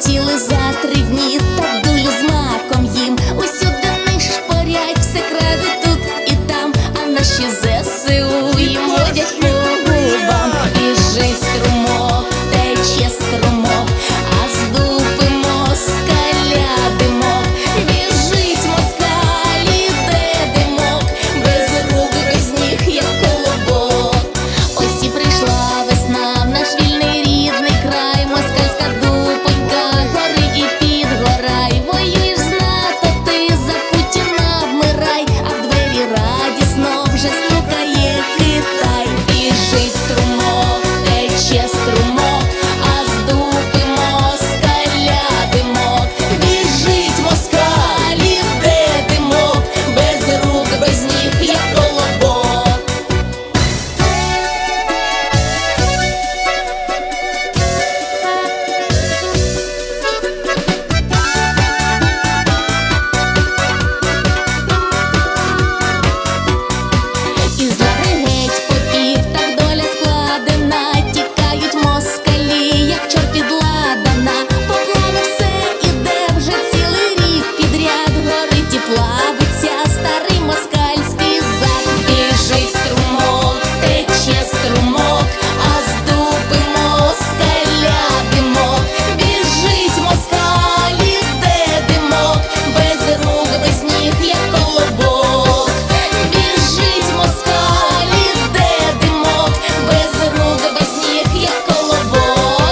хотіли за три дні, та дулю з маком їм. Усюди не шпорять, все краде тут і там, а наші ЗСУ плавиться струмок, тече струмок, а з москаля димок. Біжить москаль, іде димок, без рук, без ніг, як колобок. Біжить москаль, іде димок, без рук, без ніг, як колобок.